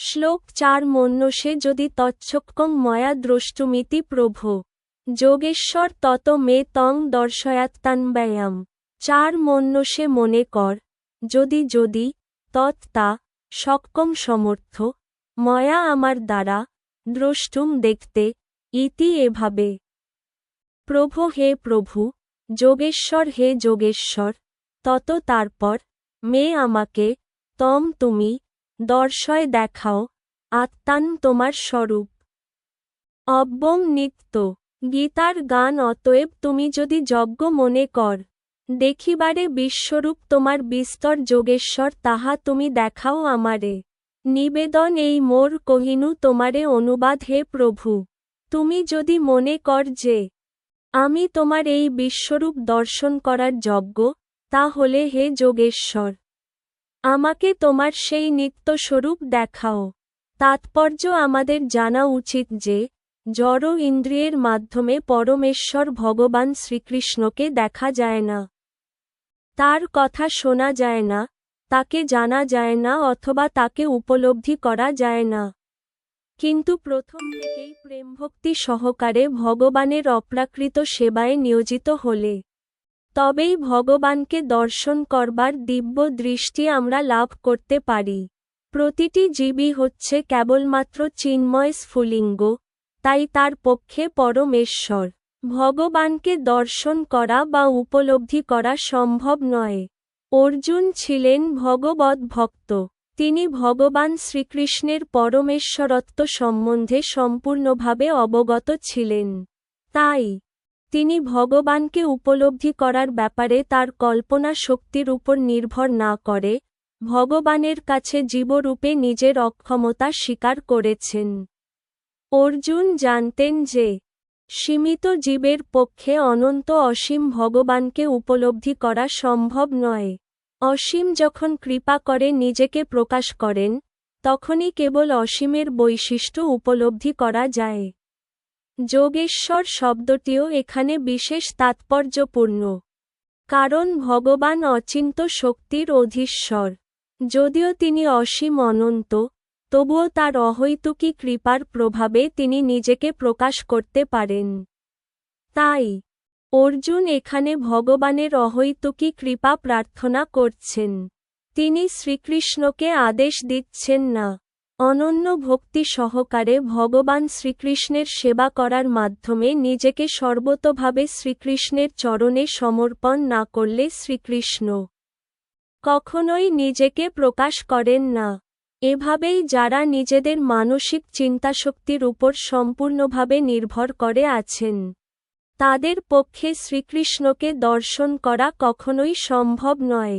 শ্লোক চার মন্যসে যদি তচ্ছক্কং ময়া দ্রষ্টুমিতি প্রভ। যোগেশ্বর তত মে তং দর্শয়াত্তান্ব্যায়াম। চার মন্যসে মনে কর, যদি যদি তৎতা সক্ষম সমর্থ, ময়া আমার দ্বারা, দ্রষ্টুম দেখতে, ইতি এভাবে। প্রভু হে প্রভু, যোগেশ্বর হে যোগেশ্বর, তত তারপর, মে আমাকে, তম তুমি দর্শয় দেখাও, আত্মান তোমার স্বরূপ। অব্যং নিত্য, গীতার গান অতএব তুমি যদি যজ্ঞ মনে কর, দেখিবারে বিশ্বরূপ তোমার বিস্তর যোগেশ্বর, তাহা তুমি দেখাও আমারে। নিবেদন এই মোর, কহিনু তোমারে অনুবাদ হে প্রভু। তুমি যদি মনে কর যে, আমি তোমার এই বিশ্বরূপ দর্শন করার যজ্ঞ তা হলে হে যোগেশ্বর। আমাকে তোমার সেই নিত্যস্বরূপ দেখাও। তাৎপর্য আমাদের জানা উচিত যে, জড় ইন্দ্রিয়ের মাধ্যমে পরমেশ্বর ভগবান শ্রীকৃষ্ণকে দেখা যায় না। তার কথা শোনা যায় না, তাকে জানা যায় না অথবা তাকে উপলব্ধি করা যায় না। কিন্তু প্রথম থেকেই প্রেমভক্তি সহকারে ভগবানের অপ্রাকৃত সেবায় নিয়োজিত হলে তবেই ভগবানকে দর্শন করবার দিব্য দৃষ্টি আমরা লাভ করতে পারি। প্রতিটি জীবই হচ্ছে কেবলমাত্র চিন্ময় স্ফুলিঙ্গ, তাই তার পক্ষে পরমেশ্বর। ভগবানকে দর্শন করা বা উপলব্ধি করা সম্ভব নয়। অর্জুন ছিলেন ভগবত ভক্ত। তিনি ভগবান শ্রীকৃষ্ণের পরমেশ্বরত্ব সম্বন্ধে সম্পূর্ণভাবে অবগত ছিলেন। তাই তিনি ভগবানকে উপলব্ধি করার ব্যাপারে তার কল্পনা শক্তির উপর নির্ভর না করে, ভগবানের কাছে জীবরূপে নিজের অক্ষমতা স্বীকার করেছেন। অর্জুন জানতেন যে, সীমিত জীবের পক্ষে অনন্ত অসীম ভগবানকে উপলব্ধি করা সম্ভব নয়। অসীম যখন কৃপা করে নিজেকে প্রকাশ করেন, তখনই কেবল অসীমের বৈশিষ্ট্য উপলব্ধি করা যায়। যোগেশ্বর শব্দটিও এখানে বিশেষ তাৎপর্যপূর্ণ। কারণ ভগবান অচিন্ত শক্তির অধীশ্বর। যদিও তিনি অসীম অনন্ত, তবুও তার অহৈতুকী কৃপার প্রভাবে তিনি নিজেকে প্রকাশ করতে পারেন। তাই, অর্জুন এখানে ভগবানের অহৈতুকী কৃপা প্রার্থনা করছেন। তিনি শ্রীকৃষ্ণকে আদেশ দিচ্ছেন না। অনন্য ভক্তি সহকারে ভগবান শ্রীকৃষ্ণের সেবা করার মাধ্যমে নিজেকে সর্বতভাবে শ্রীকৃষ্ণের চরণে সমর্পণ না করলে শ্রীকৃষ্ণ কখনোই নিজেকে প্রকাশ করেন না। এভাবেই যারা নিজেদের মানসিক চিন্তাশক্তির উপর সম্পূর্ণভাবে নির্ভর করে আছেন, তাদের পক্ষে শ্রীকৃষ্ণকে দর্শন করা কখনোই সম্ভব নয়।